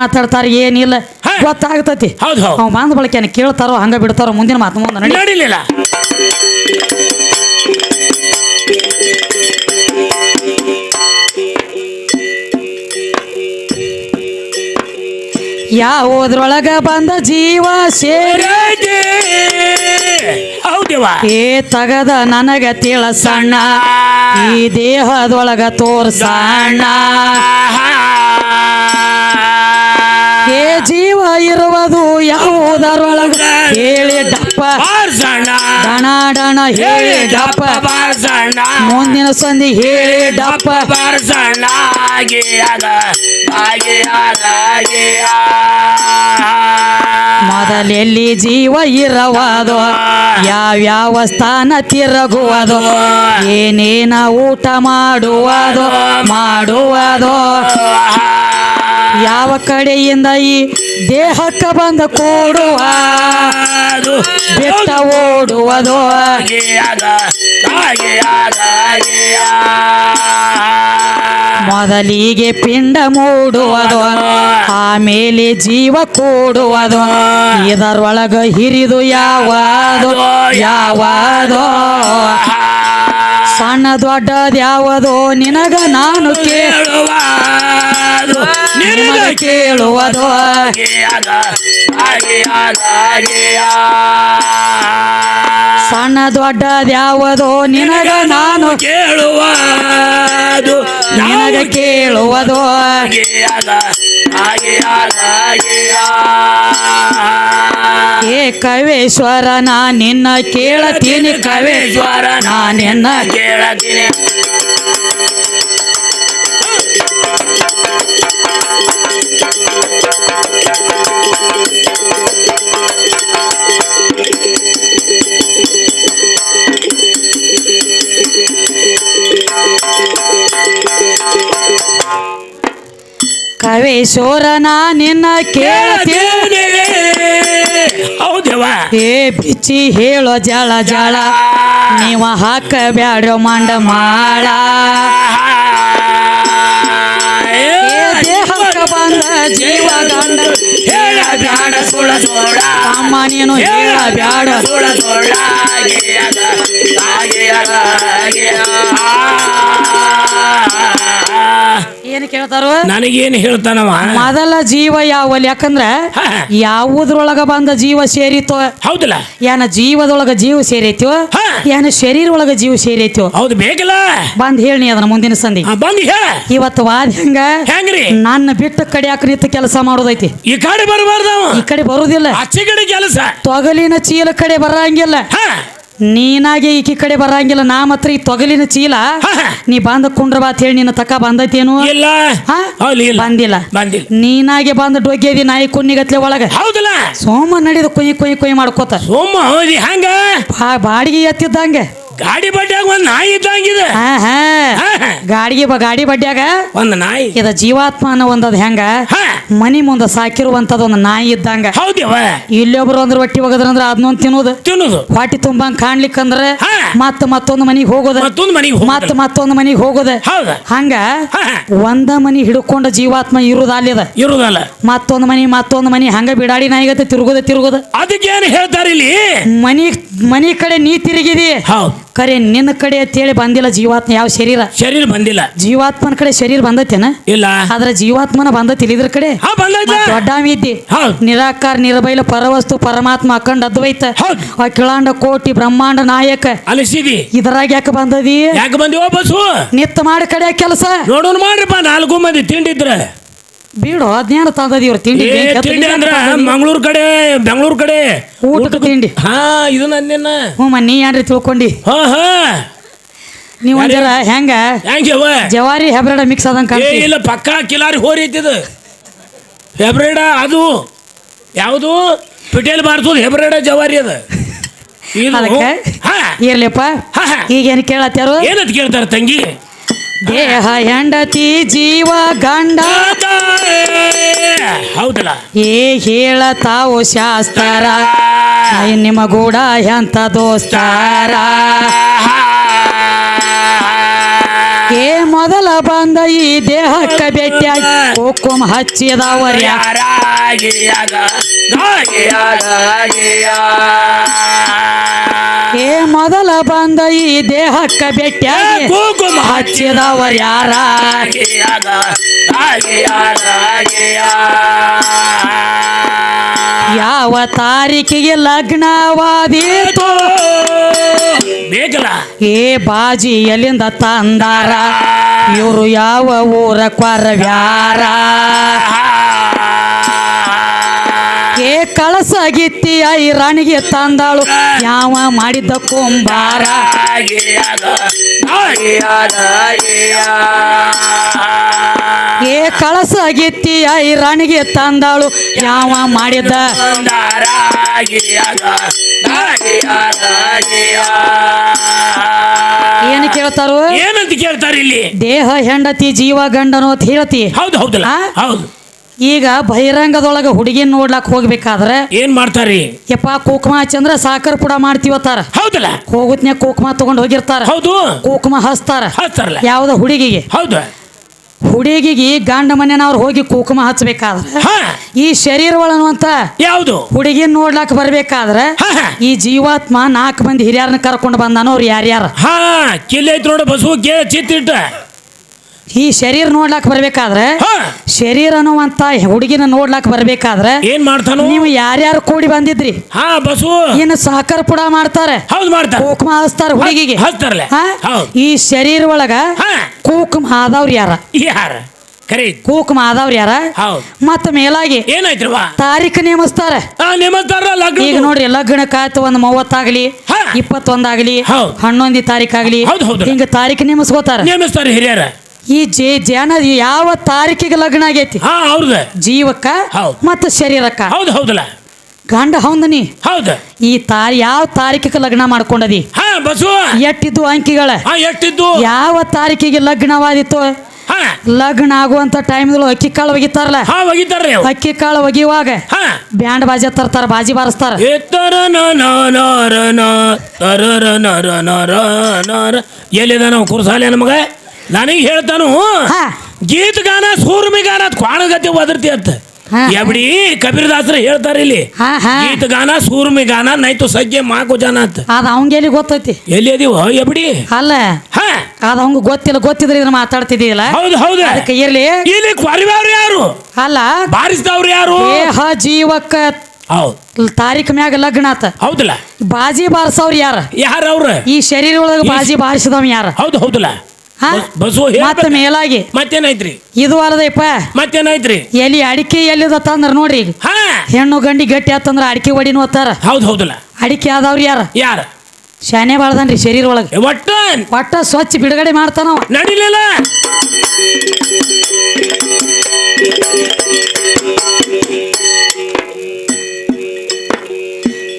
ಮಾತಾಡ್ತಾರ ಏನಿಲ್ಲ. ಗೊತ್ತಾಗ್ತತಿ. ಹೌದು ಹೌದು. ಅವ್ ಬಂದ ಬಳಕ ಕೇಳ್ತಾರೋ ಹಂಗ ಬಿಡ್ತಾರೋ ಮುಂದಿನ ಮಾತು ಮುಂದೆ ನಡಿ. ನಡಿಲಿಲ್ಲ. ಯಾವುದ್ರೊಳಗ ಬಂದ ಜೀವ ಸೇರಿ? ರಾಜೇ. ಹೌದವ್ವ ಏ ತಗದ ನನಗ ತಿಳಸಣ್ಣ ಈ ದೇಹದೊಳಗ ತೋರ್ಸಣ್ಣ. ಯಾವುದರೊಳಗ ಹೇಳಿ ಡಪ್ಪ ಡಣ ಡಣ ಹೇಳಿ ಡಪ್ಪ ಮುಂದಿನ ಸಂಧಿ ಹೇಳಿ ಡಪ್ಪ ಮೊದಲೆಲ್ಲಿ ಜೀವ ಇರವಾದು ಯಾವ್ಯಾವ ಸ್ಥಾನ ತಿರುಗುವುದು ಏನೇನ ಊಟ ಮಾಡುವುದು ಮಾಡುವುದು ಯಾವ ಕಡೆಯಿಂದ ಈ ದೇಹಕ್ಕೆ ಬಂದ ಕೂಡುವ? ಬೆಟ್ಟ ಓಡುವುದು. ಮೊದಲಿಗೆ ಪಿಂಡ ಮೂಡುವುದು ಆಮೇಲೆ ಜೀವ ಕೂಡುವುದು. ಇದರೊಳಗ ಹಿರಿದು ಯಾವದು? ಯಾವದು? ಸಣ್ಣ ದೊಡ್ಡದು ಯಾವುದು ನಿನಗ ನಾನು ಕೇಳು. ಕೇಳುವುದು ನಿನಗ ಕೇಳುವುದು ಸಣ್ಣ ದೊಡ್ಡದು ಯಾವುದು ನಿನಗ ನಾನು ಕೇಳುವುದು ನಿನಗ ಕೇಳುವುದು? ಏ ಕವೇಶ್ವರ ನಾ ನಿನ್ನ ಕೇಳತೀನಿ ಕವೇಶ್ವರ ನಾ ನಿನ್ನ ಕೇಳತೀನಿ. ಕವೇಶ್ವರ ನಾ ನಿನ್ನ ಕೇಳ್ತೀನಿ ಹೌದವ ಏ ಬಿಚ್ಚಿ ಹೇಳೋ ಜಳ ಜಳ. ನೀವ ಹಾಕ ಬ್ಯಾಡ್ರೋ ಮಂಡ ಮಾಳ. ದೇಹಕ್ಕ ಬಂದ ಜೀವ ಗಂಡ ಹೇಳ ಬ್ಯಾಡ ಸುಳ ಸುಳ ಅಮ್ಮ ನೀನು ಹೇಳ ಬ್ಯಾಡ ಸುಳ ಸುಳ ಹಾಗೆ ಅದ ಹಾಗೆ ಅದ ಹಾಗೆ ಏನ್ ಕೇಳ್ತಾರು ನನಗೇನು ಹೇಳ್ತಾನವ? ಮೊದಲ ಜೀವ ಯಾವಲ್ ಯಾಕಂದ್ರ ಹಾ. ಯಾವುದ್ರೊಳಗ ಬಂದ ಜೀವ ಸೇರಿತೋ ಹೌದಲ್ಲ? ಏನ ಜೀವದೊಳಗ ಜೀವ ಸೇರೈತೋ ಹಾ. ಏನ ಶರೀರ ಒಳಗ ಜೀವ ಸೇರೈತೋ ಹೌದು ಬೇಕಲ್ಲ? ಬಂದ್ ಹೇಳಿ ಅದನ್ನ ಮುಂದಿನ ಸಂಧಿ. ಆ, ಬಂದು ಹೇಳ. ಇವತ್ತು ವಾದ ಹೆಂಗ? ಹೆಂಗ್ರಿ? ನನ್ನ ಬಿಟ್ಟು ಕಡಿಯಾಕ ನಿಂತ ಕೆಲಸ ಮಾಡೋದೈತಿ? ಈ ಕಡೆ ಬರಬಾರ್ದವ ಈ ಕಡೆ ಬರುದಿಲ್ಲ. ಆಚೆ ಕಡೆ ಕೆಲಸ. ತೊಗಲಿನ ಚೀಲ ಕಡೆ ಬರಂಗಿಲ್ಲ. ಹಾ. ನೀನಾಗೆ ಈಕಿ ಕಡೆ ಬರಂಗಿಲ್ಲ ನಾ ಮಾತ್ರ ಈ ತೊಗಲಿನ ಚೀಲ. ನೀ ಬಂದ ಕುಂಡ್ರ ಬಾತ್ ಹೇಳಿ ನಿನ್ನ ತಕ ಬಂದೈತೇನು? ಇಲ್ಲ. ಹಾ? ಹೌದು ಇಲ್ಲ. ಬಂದಿಲ್ಲ. ಬಂದಿಲ್ಲ. ನೀನಾಗೆ ಬಂದ ಡೊಗ್ಗೆದಿ ನಾಯಿ ಕುನ್ನಿಗತ್ಲೆ ಒಳಗ. ಹೌದಲ್ಲ. ಸೋಮ ನಡೆದು ಕುಯ್ ಕುಯ್ ಕುಯ್ ಮಾಡ್ಕೋತ. ಸೋಮ ಹೌದಿ ಹಂಗ? ಬಾ- ಬಾಡಿಗೆ ಎತ್ತಿದ್ದಂಗೆ ಗಾಡಿ ಬಡ್ಡ್ಯಾಗ ಒಂದ್ ನಾಯಿ ಇದ್ದಂಗಿದೆ. ಗಾಡಿಗೆ ಬ ಗಾಡಿ ಬಡ್ಡ್ಯಾಗ ಒಂದ್ ನಾಯಿ. ಇದ ಜೀವಾತ್ಮ ಅನ್ನೋ ಒಂದದ್ ಹೆಂಗ? ಮನಿ ಮುಂದ ಸಾಕಿರುವಂತದ ಒಂದು ನಾಯಿ ಇದ್ದಂಗ. ಹೌದವ ಇಲ್ಲೊಬ್ರು ಅಂದ್ರ ಹೊಟ್ಟಿ ಒಗದ್ರಂದ್ರ ಅದನ್ನೊಂದ್ ತಿನ್ನೋದು. ತಿನ್ನೋದು. ಹೊಟ್ಟಿ ತುಂಬಂಗ್ ಕಾಣ್ಲಿಕ್ಕಂದ್ರ. ಮತ್ತ ಮತ್ತೊಂದು ಮನಿಗೆ ಹೋಗೋದ. ಮತ್ತೊಂದು ಮನೆಗೆ ಮತ್ತ ಮತ್ತೊಂದು ಮನಿಗೆ ಹೋಗೋದ. ಹಂಗ. ಒಂದ ಮನಿ ಹಿಡ್ಕೊಂಡ ಜೀವಾತ್ಮ ಇರುದ ಅಲ್ಲಿದ. ಇರುದಲ್ಲ. ಮತ್ತೊಂದು ಮನಿ ಮತ್ತೊಂದು ಮನಿ ಹಂಗ ಬಿಡಾಡಿ ನಾಯಿಗತ್ತೆ ತಿರುಗೋದ ತಿರುಗೋದ. ಏನ್ ಹೇಳ್ತಾರೆ ಇಲ್ಲಿ ಮನಿ ಮನಿ ಕಡೆ ನೀ ತಿರುಗಿದಿ? ಹೌದು. ಕರೆ ನಿನ್ನ ಕಡೆ ಅಂತೇಳಿ ಬಂದಿಲ್ಲ ಜೀವಾತ್ಮ ಯಾವ ಶರೀರ? ಶರೀರ ಬಂದಿಲ್ಲ. ಜೀವಾತ್ಮನ ಕಡೆ ಶರೀರ ಬಂದತ್ತೇನ ಇಲ್ಲ. ಆದ್ರೆ ಜೀವಾತ್ಮನ ಬಂದ ಇದ್ರ ಕಡೆ? ಹಾ ಬಂದೈತ. ಮತ್ತ್ ದೊಡ್ಡಾಮಿ ಇದ್ದಿ. ಹೌದು. ನಿರಾಕಾರ ನಿರ್ಬೈಲ ಪರವಸ್ತು ಪರಮಾತ್ಮ ಅಖಂಡ ಅದ್ವೈತ. ಹೌದು. ಅಖಿಲಾಂಡ ಕೋಟಿ ಬ್ರಹ್ಮಾಂಡ ನಾಯಕ. ಅಲಿಸಿದಿ. ಇದ್ರಾಗ ಯಾಕೆ ಬಂದದಿ? ಯಾಕೆ ಬಂದಿವ ಬಸ್ಸು ನಿತ್ತ ಮಾಡಿ ಕಡೆ ಕೆಲಸ. ನೋಡೋಣ ಮಾಡ್ರಿಪ್ಪ ನಾಲ್ಕು ಮಂದಿ ತಿಂಡಿದ್ರ. ಬೀಡು ಅಜ್ಞಾನ ತಂದದಿ ಇವ್ರ? ತಿಂಡಿ ಏ ಬೆಂಕಿ? ಹತ್ತಿ ತಿಂಡಿ ಅಂದ್ರ ತಂದದಿ. ಮಂಗಳೂರು ಕಡೆ ಬೆಂಗಳೂರು ಕಡೆ. ಊಟದ ತಿಂಡಿ. ಹಾ ಇದು ನನ್ನ ಹ್ಞೂ ನೀ ಏನ್ರಿ ತಿಳ್ಕೊಂಡಿ? ಹಾ ಹಾ. ನೀವ್ ಒಂದ್ಸಲ ಹೆಂಗ? ಹೆಂಗ್ಯವ ಜವಾರಿ ಹೆಬ್ರಡ ಮಿಕ್ಸ್ ಆದಂಗ ಏ ಕಾಣ್ತಿ ಇಲ್ಲ ಪಕ್ಕ ಕಿಲಾರಿ ಹೋರಿ ಐತಿದು ಹೆಬ್ರೇಡ ಅದು ಯಾವುದು? ಪಿಟೇಲ್ ಬಾರ್ಸೋದು ಹೆಬ್ರೇಡ ಜವಾರಿ ಅದ. ಇದು ಅದಕ್ಕೆ ಹಾ. ಇರ್ಲಿಪ್ಪ. ಹಾ, ಹಾ. ಈಗೇನು ಕೇಳತ್ತಾರು ಏನಂತ ಕೇಳ್ತಾರ ತಂಗಿ? ದೇಹ ಹೆಂಡತಿ ಜೀವ ಗಂಡ. ಹೌದಲ್ಲ? ಏ ಹೇಳತಾವು ಶಾಸ್ತ್ರ. ನಿಮ್ಮ ಗೂಡ ಎಂತ ದೋಸ್ತಾರ. ಏ ಮೊದ ಮೊದಲ ಬಂದ ಈ ದೇಹಕ್ಕ ಭೇಟಿಯಾಗಿ ಕುಂಕುಮ ಹಚ್ಚಿದವರ ಏ ಮೊದಲ ಬಂದ ಈ ದೇಹಕ್ಕ ಭೇಟಿಯಾಗಿ ಕುಂಕುಮ ಹಚ್ಚಿದವರ ಯಾರ? ಯಾವ ತಾರೀಕಿಗೆ ಲಗ್ನವಾದೀತು? ಬೇಕಲ್ಲ ಏ ಬಾಜಿ ಎಲ್ಲಿಂದ ತಂದಾರ? ಇವರು ಯಾವ ಊರ ಕೊರವ್ಯಾರ? ಏ ಕಳಸ ಗಿತ್ತಿ ಐ ರಾಣಿಗೆ ತಂದಾಳು. ಯಾವ ಮಾಡಿದ್ದ ಕುಂಬಾರ? ಏ ಕಳಸ ಗಿತ್ತಿ ಐ ರಾಣಿಗೆ ತಂದಾಳು. ಯಾವ ಮಾಡಿದ್ದ? ಏನ್ ಕೇಳ್ತಾರು? ಏನಂತ ಕೇಳ್ತಾರೆ ಇಲ್ಲಿ ದೇಹ ಹೆಂಡತಿ ಜೀವ ಗಂಡನು ಅಂತ ಹೇಳ್ತಿ. ಹೌದು ಹೌದಲ್ಲ? ಹೌದು. ಈಗ ಬಹಿರಂಗದೊಳಗ ಹುಡುಗಿನ ನೋಡ್ಲಾಕ್ ಹೋಗ್ಬೇಕಾದ್ರೆ ಏನ್ ಮಾಡ್ತಾರಿ? ಯಪ್ಪ ಕುಕುಮ ಹಚ್ಚಂದ್ರ ಸಾಕರ್ ಪುಡ ಮಾಡ್ತೀವತ್ತಾರ ಹೌದಲ್ಲ? ಹೋಗುತ್ನ್ಯಾಗ ಕುಕುಮ ತಗೊಂಡ್ ಹೋಗಿರ್ತಾರ. ಹೌದು. ಕುಕುಮ ಹಚ್ತಾರ. ಹಚ್ತಾರಲ್ಲ? ಯಾವ್ದ ಹುಡುಗಿಗೆ. ಹೌದು. ಹುಡುಗಿಗೆ ಗಂಡ ಮನೆನವ್ರು ಹೋಗಿ ಕುಕುಮ ಹಚ್ಬೇಕಾದ್ರೆ ಹಾ. ಈ ಶರೀರ ಒಳನುವಂತ ಯಾವುದು? ಹುಡುಗಿನ ನೋಡ್ಲಾಕ್ ಬರ್ಬೇಕಾದ್ರೆ ಈ ಜೀವಾತ್ಮ ನಾಲ್ಕು ಮಂದಿ ಹಿರಿಯರನ್ನ ಕರ್ಕೊಂಡು ಬಂದಾನ ಅವ್ರು ಯಾರ್ಯಾರ? ಹಾ ಕಿಲ್ಲಿ ಐತ್ ನೋಡು ಬಸವು ಚಿತ್ತಿಟ್ಟ. ಈ ಶರೀರ ನೋಡ್ಲಾಕ್ ಬರ್ಬೇಕಾದ್ರೆ ಹಾ. ಶರೀರ ಅನ್ನುವಂತ ಹುಡುಗಿನ ನೋಡ್ಲಾಕ್ ಬರ್ಬೇಕಾದ್ರೆ ಏನ್ ಮಾಡ್ತಾನು? ನೀವು ಯಾರ್ಯಾರು ಕೂಡಿ ಬಂದಿದ್ರಿ? ಹಾ ಬಸು. ಇನ್ನು ಸಾಕರ್ ಪುಡ ಮಾಡ್ತಾರೆ. ಹೌದು ಮಾಡ್ತಾರ. ಕುಕುಮ ಹಚ್ತಾರ ಹುಡುಗಿಗೆ. ಹಚ್ತಾರಲ್ಲ ಹಾ? ಹೌದು. ಈ ಶರೀರ ಒಳಗ ಹಾ. ಕುಕುಮ ಆದವ್ರು ಯಾರ? ಯಾರ? ಕರೆ. ಕುಕುಮ ಆದವ್ರ ಯಾರ? ಹೌದು. ಮತ್ತ ಮೇಲಾಗಿ ಏನಾಯ್ತ್ರವ ತಾರೀಖ್ ನೇಮಿಸ್ತಾರ. ಆ ನಿಮ್ಮತ್ತಾರ ಲಗ್ನ ಈಗ ನೋಡ್ರಿ ಲಗ್ನಕ್ಕಾಯ್ತು ಒಂದ್ ಮೂವತ್ತಾಗ್ಲಿ ಹಾ. ಇಪ್ಪತ್ತೊಂದಾಗ್ಲಿ ಹೌದು. ಹನ್ನೊಂದಿ ತಾರೀಕಾಗ್ಲಿ ಹೌದು, ಹೌದು. ಹಿಂಗ ತಾರೀಖ್ ನೇಮಿಸ್ಕೋತಾರ. ನೇಮಿಸ್ತಾರೆ ಹಿರಿಯರ. ಈ ಜೇ ಜನ ಯಾವ ತಾರೀಕಿಗೆ ಲಗ್ನ ಆಗೈತಿ? ಹಾ ಜೀವಕ್ಕ ಹೌದು. ಮತ್ತ ಶರೀರಕ್ಕ? ಹೌದು ಹೌದಲ್ಲ. ಗಂಡ ಹೌದನಿ? ಹೌದು. ಈ ತಾರಿ ಯಾವ ತಾರೀಕಿಗೆ ಲಗ್ನ ಮಾಡ್ಕೊಂಡದಿ? ಹಾ ಬಸವ. ಎಟ್ಟಿದ್ದು ಅಂಕಿಗಳ. ಹಾ ಎಷ್ಟಿದ್ದು ಯಾವ ತಾರೀಕಿಗೆ ಲಗ್ನವಾದಿತ್ತು ಹಾ. ಲಗ್ನ ಆಗುವಂತ ಟೈಮ್ದಳು ಅಕ್ಕಿ ಕಾಳು ಒಗಿತಾರಲ್ಲ? ಹಾ ಒಗಿತಾರ್ರಿ ಅವ್. ಅಕ್ಕಿ ಕಾಳು ಒಗಿಯುವಾಗ ಹಾ. ಬ್ಯಾಂಡ್ ಬಾಜಿ ತರ್ತಾರ ಬಾಜಿ ಬಾರಿಸ್ತಾರ. ಎತ್ತರ ನ ನ ನ ರ ನ ತರ ರ ನ ರ ನ ರ ನ ರ. ಎಲ್ಲಿದ ನಾವು ಕುರ್ಸಾಲೆ ನಮಗ ನನಗೆ ಹೇಳ್ತಾನು ಹಾ. ಗೀತ ಗಾನ ಸೂರ್ಮಿ ಗಾನ ಕ್ವಾಣಗತಿ ಒದರ್ತಿ ಅಂತ. ಹಾ. ಎಬಡಿ ಕಬೀರದಾಸರು ಹೇಳ್ತಾರೆ ಇಲ್ಲಿ ಹಾ ಹಾ. ಗೀತ ಗಾನ ಸೂರ್ಮಿ ಗಾನ ನೈತು ಸಜ್ಜೆ ಮಾಕು ಜನ ಅಂತ. ಅದ ಅವಂಗೆಲ್ಲಿ ಗೊತ್ತೈತಿ? ಎಲ್ಲಿ ಅದೀವ ಎಬಡಿ? ಅಲ್ಲ. ಹಾ. ಅದು ಅವಂಗ ಗೊತ್ತಿಲ್ಲ ಗೊತ್ತಿದ್ರೆ ಇದನ್ನ ಮಾತಾಡ್ತಿದ್ದೀಲ್ಲ ಹೌದು ಹೌದು. ಅದಕ್ಕೆ ಇರ್ಲಿ. ಇಲ್ಲಿ ಕ್ವಾರಿವ್ಯಾವ್ರು ಯಾರು? ಅಲ್ಲ. ಬಾರಿಸಿದವ್ರು ಯಾರು? ದೇಹ ಜೀವಕ್ಕ ಹೌದು. ತಾರೀಖ್ ಮ್ಯಾಗ ಲಗ್ನ ಆತ. ಹೌದಲ್ಲ. ಬಾಜಿ ಬಾರಿಸವ್ರ ಯಾರ? ಯಾರು ಅವ್ರ ಈ ಶರೀರ ಒಳಗ ಬಾಜಿ ಬಾರಿಸಿದವ್ ಯಾರ? ಹೌದು ಹೌದಲ್ಲ. ಬಸವ ಮತ್ತ. ಮೇಲಾಗಿ. ಮತ್ತೇನಾಯ್ತ್ರಿ? ಇದು ಅಲ್ಲದಪ್ಪ ಮತ್ತೇನಾಯ್ತ್ರಿ? ಎಲ್ಲಿ ಅಡಿಕೆ ಎಲ್ಲಿದ ತಂದ್ರ ನೋಡ್ರಿ ಈಗ. ಹಾ? ಹೆಣ್ಣು ಗಂಡಿ ಗಟ್ಟಿ ಆತಂದ್ರ ಅಡಿಕೆ ಒಡಿನೂ ಅತ್ತಾರ. ಹೌದು ಹೌದಲ್ಲ. ಅಡಿಕೆ ಆದವ್ರಿ ಯಾರ? ಯಾರ? ಶಾನೆ ಬಾಳ್ದನ್ರಿ ಶರೀರ ಒಳಗೆ. ಒಟ್ಟು ಒಟ್ಟ ಒಟ್ಟ ಸ್ವಚ್ಛ ಬಿಡುಗಡೆ ಮಾಡ್ತಾನ ನಡಿಲಿಲ್ಲ.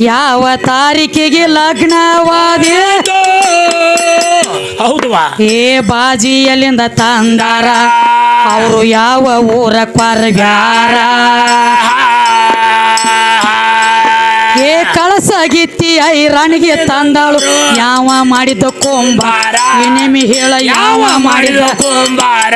ಯಾವ ತಾರೀಕಿಗೆ ಲಗ್ನವಾದಿ? ಹೌದವಾ? ಏ ಬಾಜಿಯಲ್ಲಿಂದ ತಂದಾರ ಅವರು ಯಾವ ಊರ ಕೊರಗ್ಯಾರ? ಏ ಕಳಸ ಗಿತ್ತಿ ಐರಾಣಿಗೆ ತಂದಾಳು ಯಾವ ಮಾಡಿದ ಕೊಂಬಾರ? ಏನೇಮಿ ಹೇಳ ಯಾವ ಮಾಡಿದ ಕುಂಬಾರ?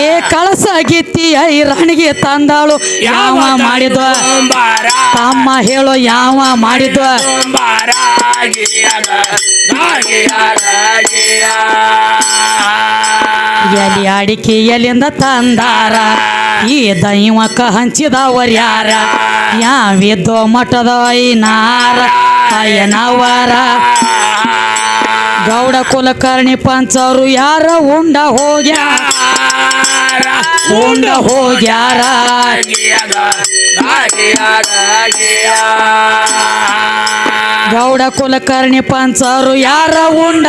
ಏ ಕಳಸ ಗಿತ್ತಿ ರಾಣಿಗೆ ತಂದಾಳು. ಯಾವ ಮಾಡಿದ ಕುಂಬಾರ ತಮ್ಮ ಹೇಳೋ ಯಾವ ಮಾಡಿದ ಎಲ್ಲಿ ಎಲಿ ಅಡಿಕೆ ಎಲ್ಲಿಂದ ತಂದಾರ. ಈ ದೈವಕ್ಕ ಹಂಚಿದವರ್ ಯಾರ? ಯಾವಿದ್ದೋ ಮಠದ ಐನಾರ ಅಯ್ಯನವರ. ಗೌಡ ಕುಲಕರ್ಣಿ ಪಂಚವರು ಯಾರ ಉಂಡ ಹೋಗ್ಯಾರ? ಉಂಡ ಹೋಗ್ಯಾರ. ಗೌಡ ಕುಲಕರ್ಣಿ ಪಂಚರು ಯಾರ ಉಂಡ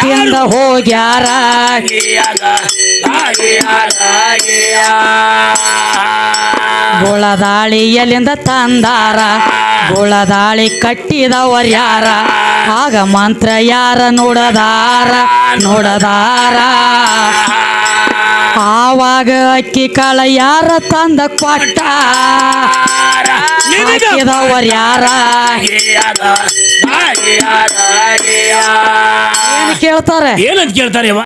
ತಿಂದ ಹೋಗ್ಯಾರ. ಗುಳದಾಳಿ ಎಲ್ಲಿಂದ ತಂದಾರ ಗುಳದಾಳಿ ಕಟ್ಟಿದವರ್ ಯಾರ ಆಗ ಮಂತ್ರ ಯಾರ ನೋಡದಾರ ನೋಡದಾರ. ಆವಾಗ ಅಕ್ಕಿ ಕಾಳ ಯಾರ ತಂದ ಕೊಟ್ಟ ಹಾಕಿದವರ್ ಯಾರ ಏನ್ ಕೇಳ್ತಾರೆ? ಏನಂತ ಕೇಳ್ತಾರೆ